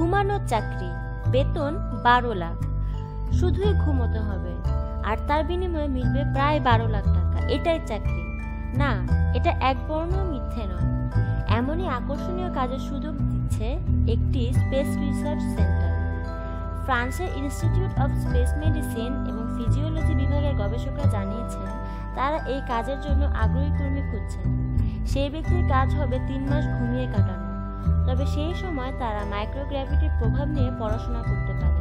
ঘুমানোর চাকরি, বেতন বারো লাখ। শুধুই ঘুমোতে হবে, আর তার বিনিময়ে মিলবে প্রায় বারো লাখ টাকা। এটাই চাকরি। না, এটা এক বর্ণ মিথ্যে নয়। এমনই আকর্ষণীয় কাজের সুযোগ দিচ্ছে একটি স্পেস রিসার্চ সেন্টার। ফ্রান্সের ইনস্টিটিউট অফ স্পেস মেডিসিন এবং ফিজিওলজি বিভাগের গবেষকরা জানিয়েছেন, তারা এই কাজের জন্য আগ্রহী কর্মী খুঁজছেন। সেই ব্যক্তির কাজ হবে তিন মাস ঘুমিয়ে কাটানো। তবে সেই সময় তারা মাইক্রোগ্র্যাভিটির প্রভাব নিয়ে পড়াশোনা করতে পারে।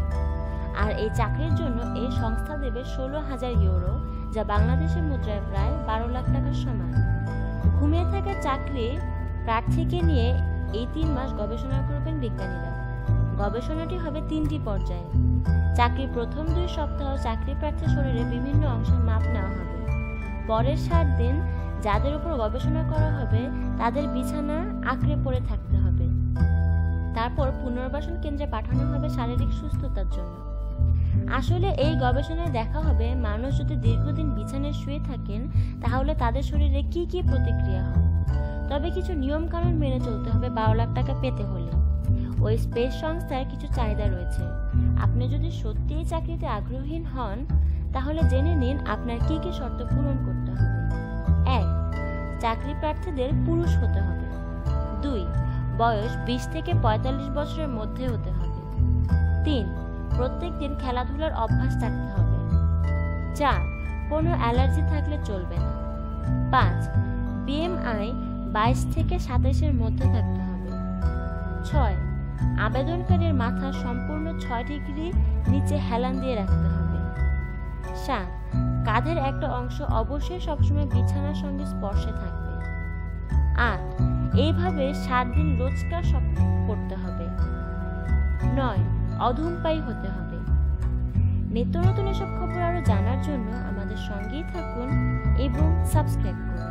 আর এই চাকরির জন্য এই সংস্থা দেবে ষোলো হাজার ইউরো, যা বাংলাদেশের মুদ্রায় প্রায় বারো লাখ টাকার সমান। ঘুমিয়ে থাকা চাকরি প্রার্থীকে নিয়ে এই তিন মাস গবেষণা করবেন বিজ্ঞানীরা। গবেষণাটি হবে তিনটি পর্যায়ে। চাকরির প্রথম দুই সপ্তাহ চাকরি প্রার্থীর শরীরে বিভিন্ন অংশের মাপ নেওয়া হবে। পরের সাত দিন যাদের উপর গবেষণা করা হবে, তাদের বিছানা আঁকড়ে পড়ে থাকতে হবে। তারপর পুনর্বাসন কেন্দ্রে পাঠানো হবে শারীরিক সুস্থতার জন্য। আসলে এই গবেষণায় দেখা হবে, মানুষ যদি দীর্ঘদিন বিছানায় শুয়ে থাকেন, তাহলে তাদের শরীরে কি কি প্রতিক্রিয়া হয়? তবে কিছু নিয়ম কানুন মেনে চলতে হবে বারো লাখ টাকা পেতে হলে। ওই স্পেস সংস্থার কিছু চাহিদা রয়েছে। আপনি যদি সত্যিই চাকরিতে আগ্রহীন হন, তাহলে জেনে নিন আপনার কি কি শর্ত পূরণ করতে হবে। চাকরি প্রার্থীদের পুরুষ হতে হবে। দুই, বয়স বিশ থেকে পঁয়তাল্লিশ বছরের মধ্যে হতে হবে। তিন, প্রত্যেক দিন খেলাধুলার অভ্যাস থাকতে হবে। চার, কোনো অ্যালার্জি থাকলে চলবে না। পাঁচ, বিএমআই বাইশ থেকে সাতাশের মধ্যে থাকতে হবে। ছয়, আবেদনকারীর মাথা সম্পূর্ণ ছয় ডিগ্রি নিচে হেলান দিয়ে রাখতে হবে। সাত কাঁধের একটা অংশ অবশ্যই সবসময় বিছানার সঙ্গে স্পর্শে থাকবে। আট এইভাবে সাত দিন রোজকার সব করতে হবে। নয় অধমপায়ী হতে হবে। নিত্য নতুন এসব খবর আরও জানার জন্য আমাদের সঙ্গেই থাকুন এবং সাবস্ক্রাইব করুন।